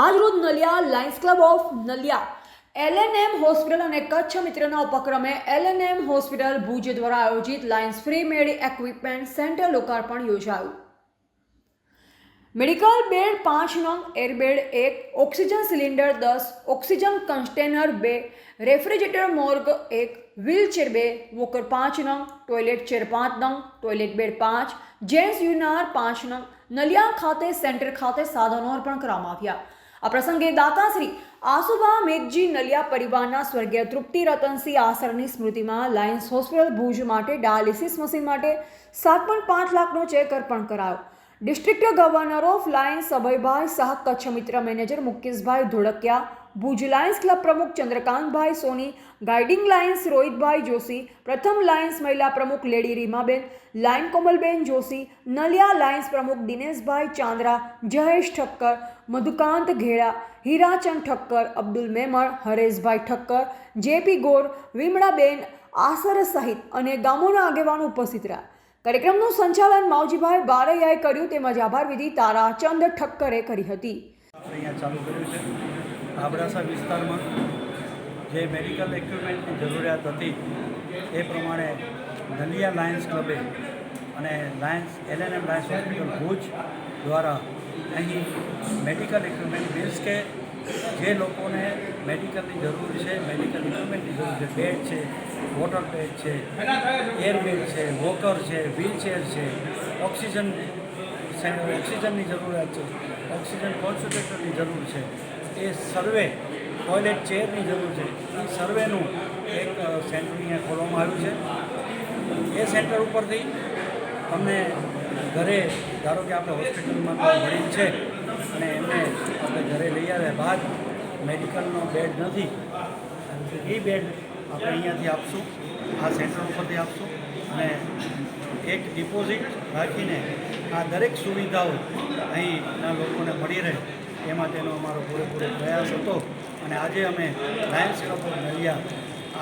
આજરોજ Naliya lions club of Naliya LNM hospital અને કચ્છ મિત્રના ઉપક્રમે એલએનએમ હોસ્પિટલ ભુજ દ્વારા આયોજિત lions free med equipment centre લોકાર્પણ યોજાયું. મેડિકલ બેડ પાંચ નંગ એરબેડ એક ઓક્સિજન સિલિન્ડર દસ ઓક્સિજન કન્ટેનર બે રેફ્રિજરેટર મોર્ગ એક વ્હીલચેર બે વોકર પાંચ નંગ ટોયલેટ ચેર પાંચ નંગ ટોયલેટ બેડ પાંચ જેન્ટ્સ યુનાર પાંચ નંગ, નલિયા ખાતે સેન્ટર ખાતે સાધનો અર્પણ કરવામાં આવ્યા. આ પ્રસંગે દાતાશ્રી આસુભા મેઘજી નલિયા પરિવારના સ્વર્ગીય તૃપ્તિ રતનસિંહ આસરની સ્મૃતિમાં લાયન્સ હોસ્પિટલ ભુજ માટે ડાયાલિસિસ મશીન માટે સાત પોઈન્ટ પાંચ લાખનો ચેક અર્પણ કરાયો. District governor of Lions Abhaybhai સહ કચ્છ મિત્ર મેનેજર મુકેશભાઈ ધોળકિયા ભુજ લાયન્સ ક્લબ પ્રમુખ ચંદ્રકાંતભાઈ સોની, ગાઈડિંગ લાયન્સ રોહિતભાઈ જોશી, પ્રથમ લાયન્સ મહિલા પ્રમુખ lady Reemaben, lion Komalben Joshi, Naliya lions પ્રમુખ દિનેશભાઈ ચાંદ્રા, જયેશ ઠક્કર, મધુકાંત ઘેડા, હીરાચંદ ઠક્કર, અબ્દુલ મેમણ, હરેશભાઈ ઠક્કર, જેપી ગોર, વિમળાબેન, આસર સહિત અને ગામોના આગેવાનો ઉપસ્થિત રહ્યા. કાર્યક્રમનું સંચાલન માવજીભાઈ બારૈયાએ કર્યું તેમજ આભાર વિધિ તારાચંદ ઠક્કરે કરી હતી. આબડાસા વિસ્તારમાં જે મેડિકલ ઇક્વિપમેન્ટની જરૂરિયાત હતી, એ પ્રમાણે નલિયા લાયન્સ ક્લબે અને lions LNM lions hospital Bhuj દ્વારા અહીં મેડિકલ ઇક્વિપમેન્ટ મીન્સ કે જે લોકોને મેડિકલની જરૂર છે મેડિકલ ઇક્વિપમેન્ટની જરૂર છે બેડ છે વોટર બેડ છે એર બેડ છે વોકર છે વ્હીલચેર છે ઓક્સિજન ઓક્સિજનની જરૂરિયાત છે ઓક્સિજન કોન્સન્ટ્રેટરની જરૂર છે. એ સર્વે ટોયલેટ ચેરની જરૂર છે. એ સર્વેનું એક સેન્ટર અહીંયા ખોલવામાં આવ્યું છે. એ સેન્ટર ઉપરથી તમને ઘરે, ધારો કે આપણે હોસ્પિટલમાં કોઈ મરીજ છે, અને એમને આપણે ઘરે લઈ આવ્યા બાદ મેડિકલનો બેડ નથી, એ બેડ આપણે અહીંયાથી આપશું, આ સેન્ટર ઉપરથી આપશું, અને એક ડિપોઝિટ રાખીને આ દરેક સુવિધાઓ અહીંના લોકોને મળી રહે. એ માટેનો અમારો પૂરેપૂરો પ્રયાસ હતો અને આજે અમે લાયન્સ ક્લબ ઓફ નલિયા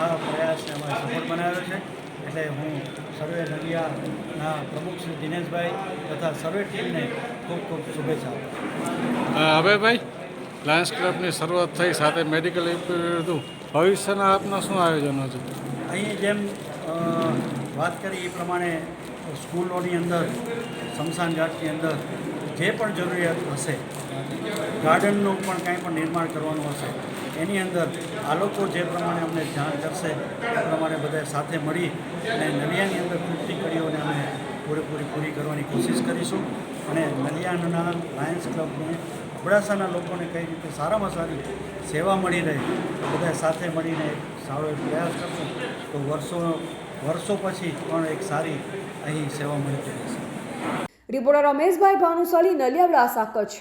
આ પ્રયાસને અમારે સફળ બનાવ્યો છે. એટલે હું સર્વે નલિયાના પ્રમુખ શ્રી દિનેશભાઈ તથા સર્વે ટીમને ખૂબ ખૂબ શુભેચ્છા. હવે ભાઈ લાયન્સ ક્લબની શરૂઆત થઈ સાથે મેડિકલ હતું ભવિષ્યના આપના શું આયોજનો છે? અહીં જેમ વાત કરી એ પ્રમાણે સ્કૂલોની અંદર શમશાન ઘાટની અંદર જે પણ જરૂરિયાત હશે, ગાર્ડનનું પણ કાંઈ પણ નિર્માણ કરવાનું હશે, એની અંદર આ લોકો જે પ્રમાણે અમને જાણ કરશે, એ પ્રમાણે બધા સાથે મળી અને નલિયાની અંદર પૂરતી કરીઓને અમે પૂરેપૂરી પૂરી કરવાની કોશિશ કરીશું અને નલિયાના લાયન્સ ક્લબને, અબડાસાના લોકોને કઈ રીતે સારામાં સારી સેવા મળી રહે બધા સાથે મળીને એક સારો પ્રયાસ કરશું, તો વર્ષો વર્ષો પછી પણ એક સારી અહીં સેવા મળી રહેશે રિપોર્ટર રમેશભાઈ ભાનુશાલી નલિયા વ્લાસા કચ્છ